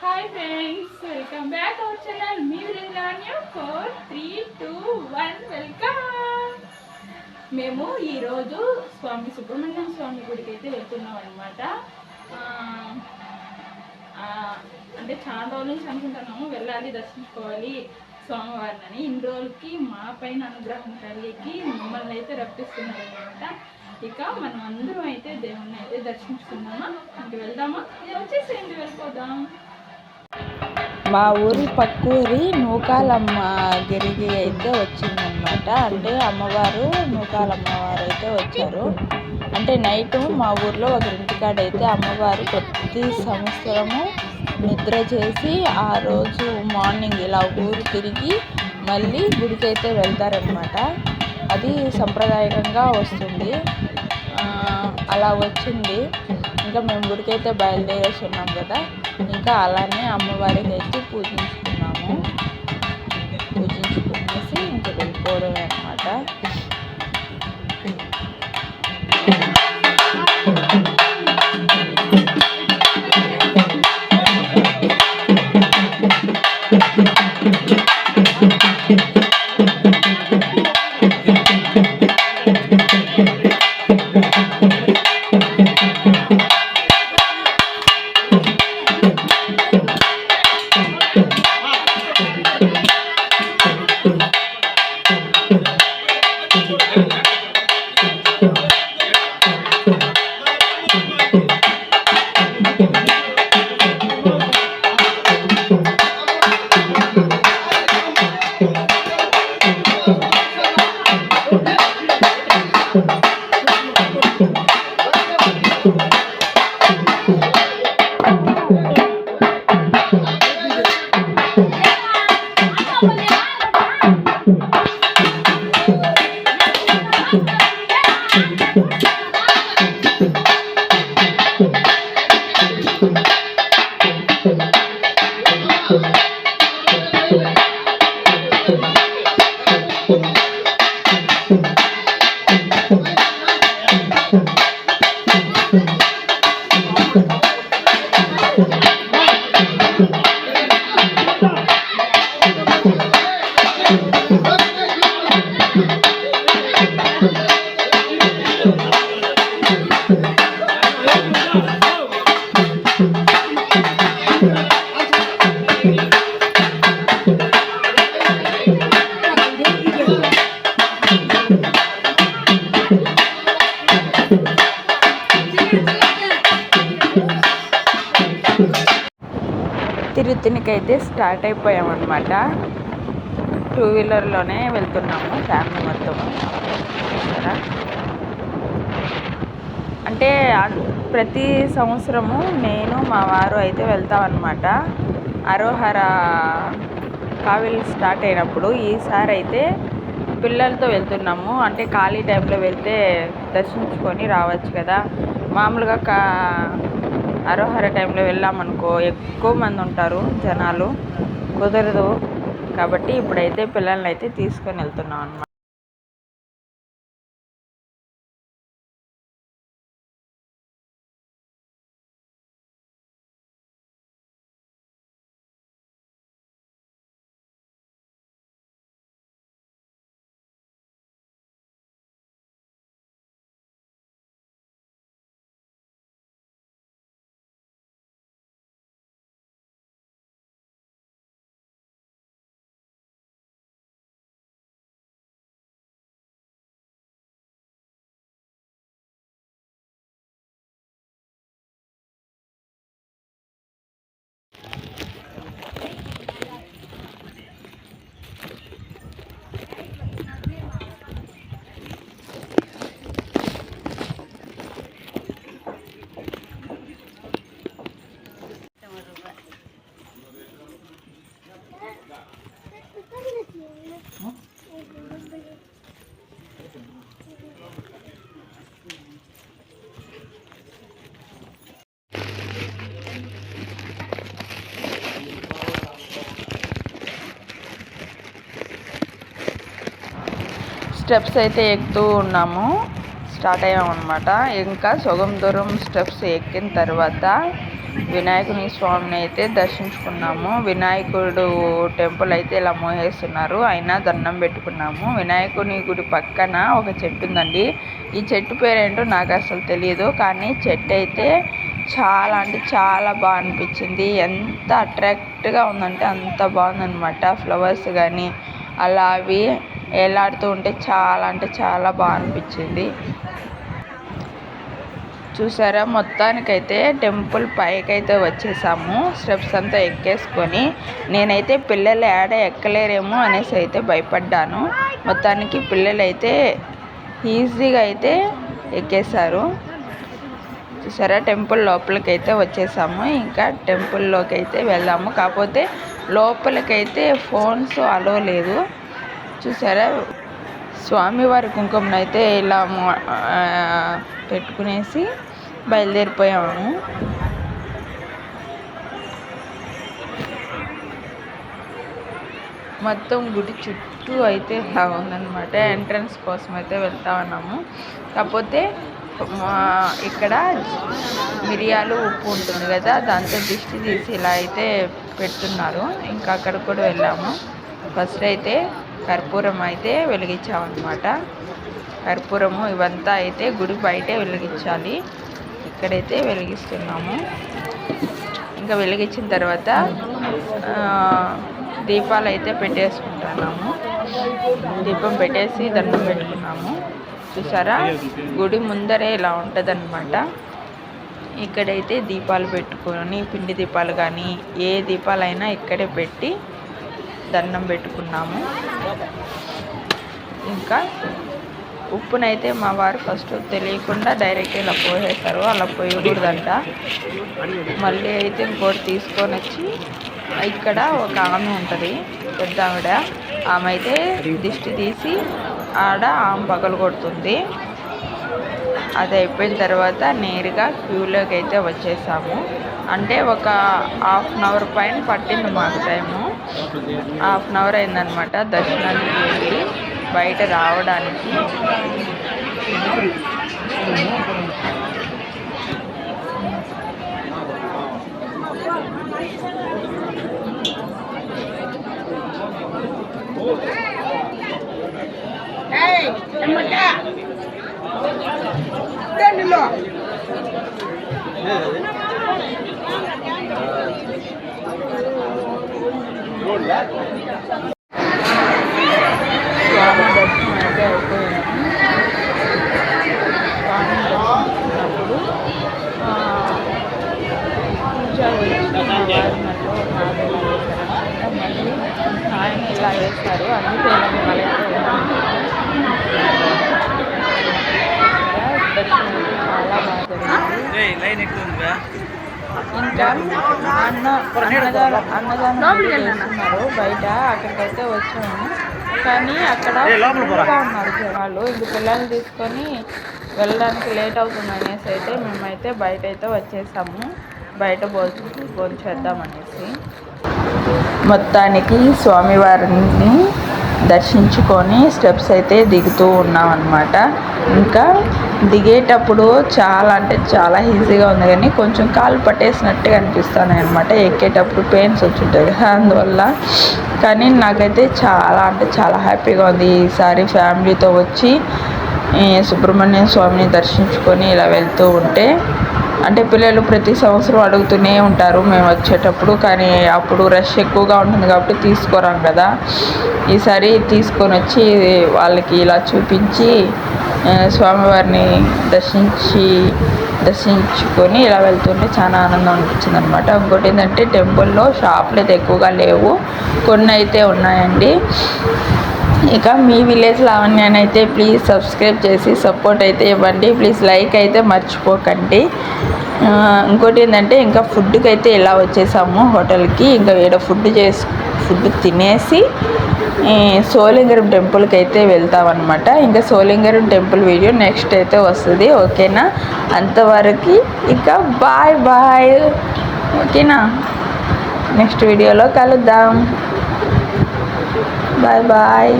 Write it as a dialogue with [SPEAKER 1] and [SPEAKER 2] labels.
[SPEAKER 1] Hi friends welcome back our channel me విలాన్యూ four three two one welcome మేము ఈరోజు స్వామి సుబ్రహ్మణ్యం స్వామి గుడికి అయితే వెళ్తున్నాం అనమాట అంటే చాలా రోజుల నుంచి అనుకుంటున్నాము వెళ్ళాలి దర్శించుకోవాలి స్వామివారిని అని ఇన్ని రోజులకి మా పైన అనుగ్రహం కలిగి మమ్మల్ని అయితే రప్పిస్తున్నారు అనమాట ఇక మనం అందరం అయితే దేవుణ్ణి అయితే దర్శించుకుందామా? ఇంక వెళ్దామా? వచ్చేసేయండి వెళ్ళిపోదాం.
[SPEAKER 2] మా ఊరి పక్కూరి నూకాలమ్మ గిరికి అయితే వచ్చిందనమాట అంటే అమ్మవారు నూకాలమ్మవారు అయితే వచ్చారు. అంటే నైట్ మా ఊర్లో ఒక ఇంటికాడ అయితే అమ్మవారు ప్రతి సంవత్సరము నిద్ర చేసి ఆ రోజు మార్నింగ్ ఇలా ఊరు తిరిగి మళ్ళీ గుడికి అయితే వెళ్తారనమాట అది సంప్రదాయకంగా వస్తుంది. అలా వచ్చింది. ఇంకా మేము గుడికైతే బయలుదేరేసి ఉన్నాం కదా. ఇంకా అలానే అమ్మవారికి అయితే పూజించుకున్నాము. పూజించుకునేసి ఇంకా వెళ్ళిపోవడమే అనమాట తిరుత్తనికైతే స్టార్ట్ అయిపోయామన్నమాట. టూ వీలర్లోనే వెళ్తున్నాము ఫ్యామిలీ మొత్తం. అంటే ప్రతి సంవత్సరము నేను మా వారు అయితే వెళ్తామన్నమాట. అరోహర కావిలు స్టార్ట్ అయినప్పుడు ఈసారి అయితే పిల్లలతో వెళ్తున్నాము. అంటే ఖాళీ టైంలో వెళ్తే దర్శించుకొని రావచ్చు కదా. మామూలుగా కా అరోహర టైంలో వెళ్ళామనుకో ఎక్కువ మంది ఉంటారు జనాలు కుదరదు. కాబట్టి ఇప్పుడైతే పిల్లల్ని అయితే తీసుకొని వెళ్తున్నాం అనమాట స్టెప్స్ అయితే ఎక్కుతూ ఉన్నాము. స్టార్ట్ అయ్యామన్నమాట. ఇంకా సగం దూరం స్టెప్స్ ఎక్కిన తర్వాత వినాయకుని స్వామిని అయితే దర్శించుకున్నాము. వినాయకుడు టెంపుల్ అయితే ఇలా మోహేస్తున్నారు. అయినా దండం పెట్టుకున్నాము. వినాయకుని గుడి పక్కన ఒక చెట్టు ఉందండి. ఈ చెట్టు పేరేంటో నాకు అసలు తెలియదు కానీ చెట్టు అయితే చాలా అంటే చాలా బాగా అనిపించింది. ఎంత అట్రాక్ట్గా ఉందంటే అంత బాగుందనమాట ఫ్లవర్స్ కానీ అలా అవి వేలాడుతూ ఉంటే చాలా అంటే చాలా బాగా అనిపించింది. చూసారా? మొత్తానికైతే టెంపుల్ పైకైతే వచ్చేసాము. స్టెప్స్ అంతా ఎక్కేసుకొని నేనైతే పిల్లలు ఏడ ఎక్కలేరేమో అనేసి అయితే భయపడ్డాను. మొత్తానికి పిల్లలు అయితే ఈజీగా అయితే ఎక్కేశారు. చూసారా? టెంపుల్ లోపలికి అయితే వచ్చేసాము. ఇంకా టెంపుల్లోకి అయితే వెళ్దాము. కాకపోతే లోపలికైతే ఫోన్స్ అలో లేదు. చూసారా? స్వామివారి కుంకుమను అయితే ఇలా పెట్టుకునేసి బయలుదేరిపోయాము. మొత్తం గుడి చుట్టూ అయితే ఇలా ఉందన్నమాట. ఎంట్రన్స్ కోసం అయితే వెళ్తా ఉన్నాము. కాకపోతే ఇక్కడ మిరియాలు ఉప్పు ఉంటుంది కదా దాంతో దిష్టి తీసి ఇలా అయితే పెడుతున్నారు. ఇంకా అక్కడ కూడా వెళ్ళాము. ఫస్ట్ అయితే కర్పూరం అయితే వెలిగించామన్నమాట. కర్పూరము ఇవంతా అయితే గుడి బయటే వెలిగించాలి. ఇక్కడైతే వెలిగిస్తున్నాము. ఇంకా వెలిగించిన తర్వాత దీపాలు అయితే పెట్టేసుకుంటున్నాము. దీపం పెట్టేసి దండం పెట్టుకున్నాము. చూసారా? గుడి ముందరే ఇలా ఉంటుంది అన్నమాట ఇక్కడైతే దీపాలు పెట్టుకొని పిండి దీపాలు కానీ ఏ దీపాలైనా ఇక్కడే పెట్టి దండం పెట్టుకున్నాము. ఇంకా ఉప్పునైతే మా వారు ఫస్ట్ తెలియకుండా డైరెక్ట్ ఇలా పోసేస్తారు. అలా పోయకూడదంట. మళ్ళీ అయితే ఇంకోటి తీసుకొని వచ్చి ఇక్కడ ఒక ఆమె ఉంటుంది పెద్ద ఆవిడ. ఆమె అయితే దిష్టి తీసి ఆడ ఆమె పగలు కొడుతుంది. అది అయిపోయిన తర్వాత నేరుగా క్యూలోకి అయితే వచ్చేసాము. అంటే ఒక హాఫ్ అన్ అవర్ పైన పట్టింది మాకు టైము. హాఫ్ అన్ అవర్ అయిందనమాట దర్శనానికి వెళ్ళి బయట రావడానికి. ఆయన ఇలా వేస్తారు అందుకే మళ్ళీ దర్శనం చాలా బాగా జరిగింది ఇంకా అన్న అన్నదానం అన్నదానం చేస్తున్నారు బయట అక్కడికైతే వచ్చాము. కానీ అక్కడ ఉన్నారు జనాలు. ఇంక పిల్లల్ని తీసుకొని వెళ్ళడానికి లేట్ అవుతుంది అనేసి అయితే మేమైతే బయట అయితే వచ్చేసాము. బయట భోజ భోంచేద్దాం అనేసి. మొత్తానికి స్వామివారిని దర్శించుకొని స్టెప్స్ అయితే దిగుతూ ఉన్నాం అనమాట ఇంకా దిగేటప్పుడు చాలా అంటే చాలా ఈజీగా ఉంది కానీ కొంచెం కాలు పట్టేసినట్టుగా అనిపిస్తాను అనమాట ఎక్కేటప్పుడు పెయిన్స్ వచ్చుంటుంది అందువల్ల. కానీ నాకైతే చాలా అంటే చాలా హ్యాపీగా ఉంది. ఈసారి ఫ్యామిలీతో వచ్చి సుబ్రహ్మణ్య స్వామిని దర్శించుకొని ఇలా వెళ్తూ ఉంటే అంటే పిల్లలు ప్రతి సంవత్సరం అడుగుతూనే ఉంటారు మేము వచ్చేటప్పుడు కానీ అప్పుడు రష్ ఎక్కువగా ఉంటుంది కాబట్టి తీసుకోరాం కదా. ఈసారి తీసుకొని వచ్చి వాళ్ళకి ఇలా చూపించి స్వామివారిని దర్శించి దర్శించుకొని ఇలా వెళ్తుంటే చాలా ఆనందం అనిపించింది అనమాట ఇంకోటి ఏంటంటే టెంపుల్లో షాపులు అయితే ఎక్కువగా లేవు. కొన్ని అయితే ఉన్నాయండి. ఇక మీ విలేజ్ లావణ్యాన్ని అయితే ప్లీజ్ సబ్స్క్రైబ్ చేసి సపోర్ట్ అయితే ఇవ్వండి. ప్లీజ్ లైక్ అయితే మర్చిపోకండి. ఇంకోటి ఏంటంటే ఇంకా ఫుడ్కి అయితే ఇలా వచ్చేసాము హోటల్కి ఇంకా ఈడ ఫుడ్ చేసి ఫుడ్ తినేసి సోలింగరం టెంపుల్కి అయితే వెళ్తామన్నమాట. ఇంకా సోలింగరం టెంపుల్ వీడియో నెక్స్ట్ అయితే వస్తుంది ఓకేనా? అంతవరకు ఇంకా బాయ్ బాయ్. ఓకేనా? నెక్స్ట్ వీడియోలో కలుద్దాం. Bye bye.